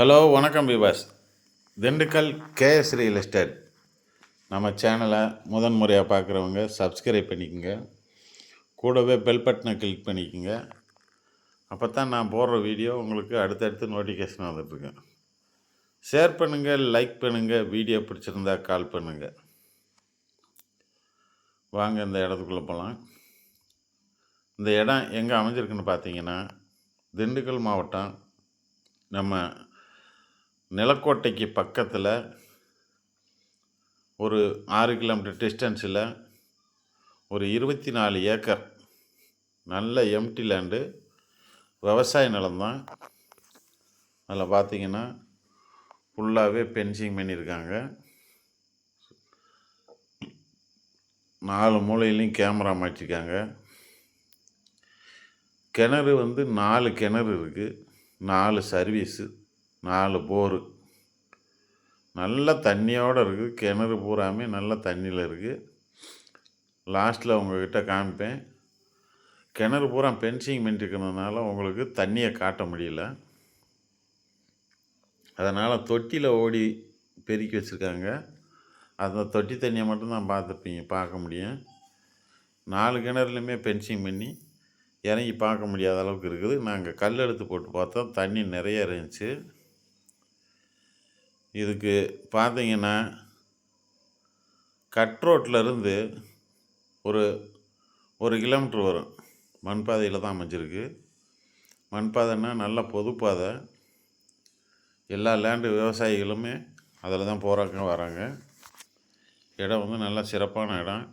Hello வணக்கம் Vivas Dindigul KS real estate. நம்ம சேனலை முதன் முறையாக பார்க்குறவங்க சப்ஸ்கிரைப் பண்ணிக்கோங்க. கூடவே பெல் பட்டனை கிளிக் பண்ணிக்கோங்க. அப்போ தான் நான் போடுற வீடியோ உங்களுக்கு அடுத்தடுத்து நோட்டிஃபிகேஷன் வந்துட்டுருக்கேன் ஷேர் பண்ணுங்கள் லைக் பண்ணுங்கள் வீடியோ பிடிச்சிருந்தா கால் பண்ணுங்கள் வாங்க இந்த இடத்துக்குள்ளே போகலாம் இந்த இடம் எங்கே அமைஞ்சிருக்குன்னு பார்த்தீங்கன்னா திண்டுக்கல் மாவட்டம் நம்ம நிலக்கோட்டைக்கு பக்கத்தில் ஒரு ஆறு கிலோமீட்டர் டிஸ்டன்ஸில் ஒரு இருபத்தி நாலு ஏக்கர் நல்ல எம்டி லேண்டு விவசாய நிலம்தான் அதில் பார்த்தீங்கன்னா ஃபுல்லாகவே பென்சிங் பண்ணியிருக்காங்க. நாலு மூலையிலையும் கேமரா மாட்டிருக்காங்க. கிணறு வந்து நாலு கிணறு இருக்குது நாலு சர்வீஸு நாலு போரு. நல்ல தண்ணியோடு இருக்குது கிணறு பூராமே நல்ல தண்ணியில் இருக்குது லாஸ்ட்டில் உங்கள்கிட்ட காமிப்பேன். கிணறு பூரா பென்சிங் பண்ணிருக்கிறதுனால உங்களுக்கு தண்ணியை காட்ட முடியல. அதனால் தொட்டியில் ஓடி பெருக்கி வச்சுருக்காங்க. அந்த தொட்டி தண்ணியை மட்டும்தான் பார்த்துருப்பீங்க பார்க்க முடியும். நாலு கிணறுலையுமே பென்சிங் பண்ணி இறங்கி பார்க்க முடியாத அளவுக்கு இருக்குது. நாங்கள் கல் எடுத்து போட்டு பார்த்தோம் தண்ணி நிறைய இருந்துச்சு. இதுக்கு பார்த்தீங்கன்னா கட் ரோட்லேருந்து ஒரு ஒரு கிலோமீட்ரு வரும். மண் பாதையில் தான் அமைஞ்சிருக்கு. மண் பாதைன்னா நல்ல பொதுப்பாதை எல்லா லேண்டு விவசாயிகளுமே அதில் தான் போகிறாங்க வராங்க. இடம் வந்து நல்ல சிறப்பான இடம்.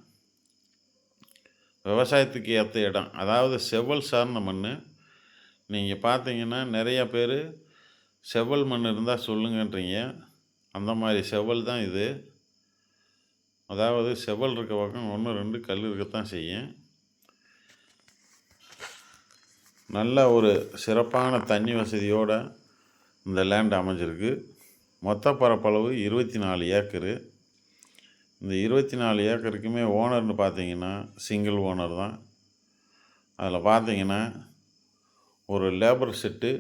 விவசாயத்துக்கு ஏற்ற இடம். அதாவது செவ்வல் சார்ந்த மண் நீங்கள் பார்த்தீங்கன்னா நிறையா பேர் செவ்வல் மண் இருந்தால் சொல்லுங்கன்றீங்க. அந்த மாதிரி செவ்வல் தான் இது. அதாவது செவ்வல் இருக்க பக்கம் ஒன்று ரெண்டு கல் இருக்கத்தான் செய்யும். நல்ல ஒரு சிறப்பான தண்ணி வசதியோடு இந்த லேண்ட் அமைஞ்சிருக்கு. மொத்த பரப்பளவு இருபத்தி நாலு ஏக்கரு. இந்த இருபத்தி நாலு ஏக்கருக்குமே ஓனர்னு பார்த்தீங்கன்னா சிங்கிள் ஓனர் தான். அதில் பார்த்தீங்கன்னா ஒரு லேபர் செட்டு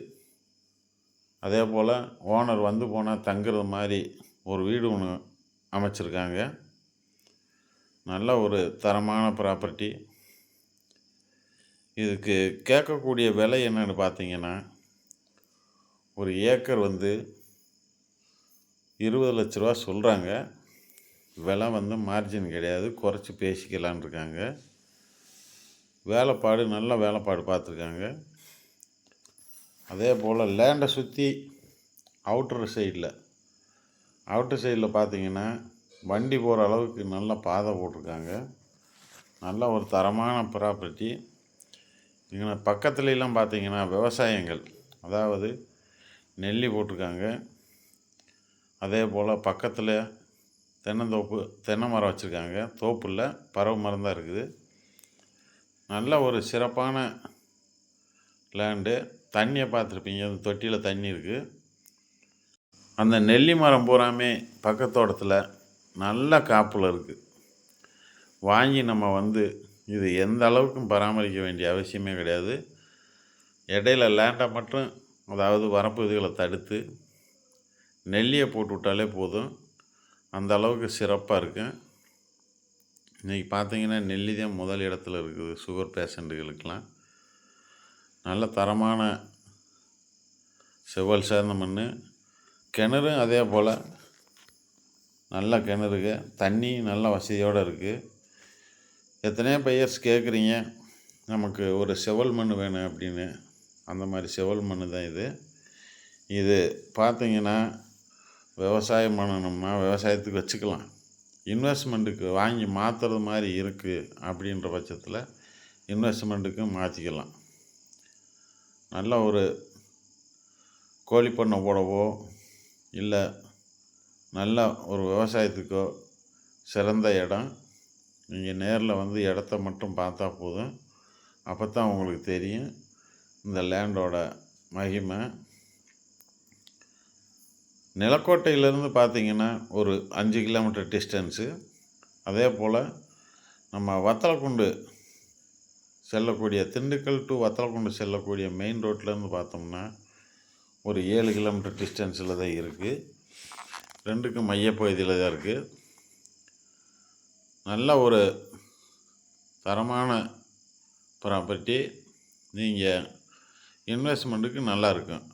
அதே போல் ஓனர் வந்து போனால் தங்குறது மாதிரி ஒரு வீடு ஒன்று அமைச்சிருக்காங்க. நல்ல ஒரு தரமான ப்ராப்பர்ட்டி. இதுக்கு கேட்கக்கூடிய விலை என்னென்னு பார்த்தீங்கன்னா ஒரு ஏக்கர் வந்து இருபது லட்ச ரூபா சொல்கிறாங்க விலை வந்து மார்ஜின் கிடையாது. குறைச்சி பேசிக்கலான் இருக்காங்க. வேலைப்பாடு நல்ல வேலைப்பாடு பார்த்துருக்காங்க அதே போல் லேண்டை சுற்றி அவுட்டர் சைடில் அவுட்டர் சைடில் பார்த்தீங்கன்னா வண்டி போகிற அளவுக்கு நல்ல பாதை போட்டிருக்காங்க. நல்ல ஒரு தரமான ப்ராப்பர்ட்டி இங்கே பக்கத்துலலாம் பார்த்தீங்கன்னா விவசாயங்கள் அதாவது நெல்லி போட்டிருக்காங்க. அதே போல் பக்கத்தில் தென்னந்தோப்பு தென்னை மரம் வச்சுருக்காங்க. தோப்பில் பறவை மரம் தான் இருக்குது. நல்ல ஒரு சிறப்பான லேண்டு தண்ணியை பார்த்துருப்பீங்க அந்த தொட்டியில் தண்ணி இருக்குது அந்த நெல்லி மரம் பூராமே பக்கத்தோட்டத்தில் நல்ல காப்பில் இருக்குது வாங்கி நம்ம வந்து இது எந்த அளவுக்கும் பராமரிக்க வேண்டிய அவசியமே கிடையாது. இடையில லேண்டை மட்டும் அதாவது வரப்பு இதுகளை தடுத்து நெல்லியை போட்டு விட்டாலே போதும். அந்த அளவுக்கு சிறப்பாக இருக்கும் இன்றைக்கி பார்த்தீங்கன்னா நெல்லி தான் முதல் இடத்துல இருக்குது சுகர் பேஷண்ட்டுகளுக்கெல்லாம் நல்ல தரமான செவ்வல் சேர்ந்த மண் கிணறும் அதே போல். நல்ல கிணறுங்க. தண்ணி நல்ல வசதியோடு இருக்குது எத்தனையோ பையர்ஸ் கேட்குறீங்க நமக்கு ஒரு செவல் மண் வேணும் அப்படின்னு. அந்த மாதிரி செவல் மண் தான் இது. இது பார்த்தீங்கன்னா விவசாயம் பண்ணணும்னா விவசாயத்துக்கு வச்சுக்கலாம். இன்வெஸ்ட்மெண்ட்டுக்கு வாங்கி மாற்றுறது மாதிரி இருக்குது அப்படின்ற பட்சத்தில் இன்வெஸ்ட்மெண்ட்டுக்கு மாற்றிக்கலாம் நல்ல ஒரு கோழி பண்ணை போடவோ இல்லை நல்ல ஒரு விவசாயத்துக்கோ சிறந்த இடம். நீங்கள் நேரில் வந்து இடத்த மட்டும் பார்த்தா போதும். அப்போ தான் உங்களுக்கு தெரியும் இந்த லேண்டோட மகிமை. நிலக்கோட்டையிலேருந்து பார்த்தீங்கன்னா ஒரு அஞ்சு கிலோமீட்டர் டிஸ்டன்ஸு. அதே போல் நம்ம வத்தலக்குண்டு செல்லக்கூடிய திண்டுக்கல் டு வத்தலக்குண்டு செல்லக்கூடிய மெயின் ரோட்லேருந்து பார்த்தோம்னா ஒரு ஏழு கிலோமீட்டர் டிஸ்டன்ஸில் தான் இருக்குது ரெண்டுக்கும் மையப்பகுதியில் தான் இருக்குது நல்ல ஒரு தரமான ப்ராப்பர்ட்டி நீங்கள் இன்வெஸ்ட்மெண்ட்டுக்கு நல்லா இருக்கும்.